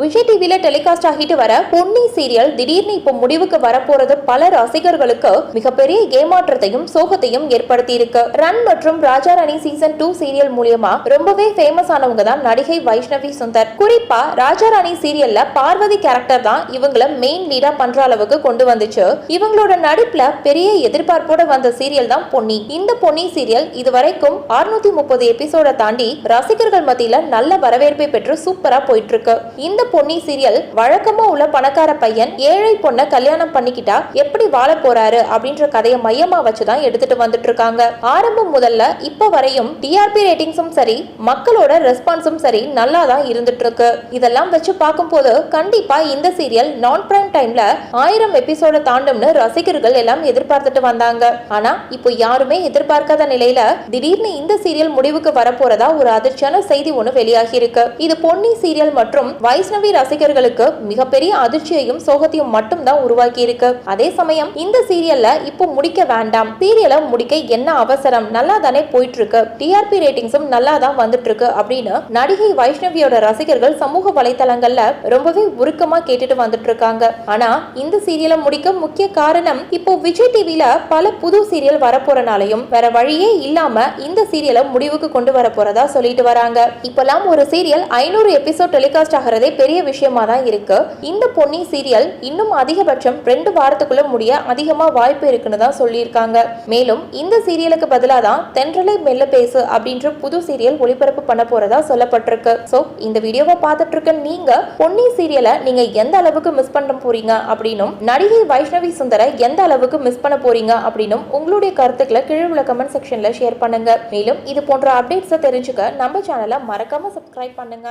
விஜய் டிவியில டெலிகாஸ்ட் ஆகிட்டு வர பொன்னி சீரியல் திடீர்னு இப்போ முடிவுக்கு வரப்போறது பல ரசிகர்களுக்கு மிகப்பெரிய ஏமாற்றத்தையும் சோகத்தையும் ஏற்படுத்தி இருக்கு ரன் மற்றும் Raja Rani season two serial மூலியமா ரொம்பவே ஃபேமஸ் ஆனவங்க தான் நடிகை வைஷ்ணவி சுந்தர். குறிப்பா ராஜா ராணி சீரியல்ல பார்வதி கேரக்டர் தான் இவங்கள மெயின் லீடா பண்ற அளவுக்கு கொண்டு வந்துச்சு. இவங்களோட நடிப்புல பெரிய எதிர்பார்ப்போட வந்த சீரியல் தான் பொன்னி. இந்த பொன்னி சீரியல் இதுவரைக்கும் 630 முப்பது எபிசோட தாண்டி ரசிகர்கள் மத்தியில நல்ல வரவேற்பை பெற்று சூப்பரா போயிட்டு இருக்கு. இந்த பொன்னி சீரியல் வழக்கமா உள்ள பணக்கார பையன் ஏழை பொண்ணை கல்யாணம் பண்ணிக்கிட்டா எப்படி வாழ போறாரு அப்படின்ற கதையை மையமா வச்சுதான் எடுத்துட்டு வந்துட்டு இருக்காங்க. ஆரம்பம் முதல்ல இப்ப வரையும் டிஆர்பி ரேட்டிங்ஸும் சரி மக்களோட ரெஸ்பான்ஸும் சரி நல்லா தான் இருந்துட்டு இருக்கு. இதெல்லாம் வச்சு பார்க்கும்போது கண்டிப்பா இந்த சீரியல் நான் பிரைம் டைம்ல ஆயிரம் எபிசோட தாண்டும்னு ரசிகர்கள் எல்லாம் எதிர்பார்த்துட்டு வந்தாங்க. ஆனா இப்போ யாருமே எதிர்பார்க்காத நிலையில திடீர்னு இந்த சீரியல் முடிவுக்கு வரப்போறதா ஒரு அதிர்ச்சியான செய்தி ஒண்ணு வெளியாகி இருக்கு. இது பொன்னி சீரியல் மற்றும் வைஷ்ணவி ரசிகர்களுக்கு மிகப்பெரிய அதிர்ச்சியையும் சோகத்தையும் மட்டும் தான் உருவாக்கி இருக்கு அதே சமயம் இந்த சீரியல்ல இப்போ முடிக்க வேண்டாம். சீரியலை முடிக்க என்ன அவசரம்? நல்லா தானே போயிட்டு இருக்கு டிஆர்பி ரேட்டிங்ஸும் நல்லா தான் வந்துட்டு இருக்கு அப்படின்னு நடிகை வைஷ்ணவியோட ரசிகர்கள் சமூக வலைத்தளங்கள்ல ரொம்பவே உருக்கமா கேட்டுட்டு வந்துட்டு இருக்காங்க ஆனா இந்த சீரியலை முடிக்க முக்கிய காரணம் இப்போ விஜய் டிவில பல புது சீரியல் வரப்போறனாலையும் வேற வழியே இல்லாம இந்த சீரியலை முடிவுக்கு கொண்டு வர போறதா சொல்லிட்டு வராங்க. இப்பெல்லாம் ஒரு சீரியல் ஐநூறு எபிசோட் டெலிகாஸ்ட் ஆகிறதே பெரிய விஷயமா தான் இருக்கு. இந்த பொன்னி சீரியல் இன்னும் அதிகபட்சம் ரெண்டு வாரத்துக்குள்ள முடிய அதிகமா வாய்ப்பு இருக்குன்னு தான் சொல்லியிருக்காங்க. மேலும் இந்த சீரியலுக்கு பதிலாக தான் தென்றலை மெல்ல பேசு அப்படின்ற புது சீரியல் ஒளிபரப்பு பண்ண போறதா சொல்லப்பட்டிருக்கு. ஸோ இந்த வீடியோவை பார்த்துட்டு இருக்க நீங்க பொன்னி சீரியலை நீங்க எந்த அளவுக்கு மிஸ் பண்ண போறீங்க அப்படின்னும் நடிகை வைஷ்ணவி சுந்தரை எந்த அளவுக்கு மிஸ் பண்ண போறீங்க அப்படின்னும் உங்களுடைய கருத்துக்களை கீழே உள்ள கமெண்ட் செக்ஷன்ல ஷேர் பண்ணுங்க. மேலும் இது போன்ற அப்டேட்ஸை தெரிஞ்சுக்க நம்ம சேனலை மறக்காம சப்ஸ்கிரைப் பண்ணுங்க.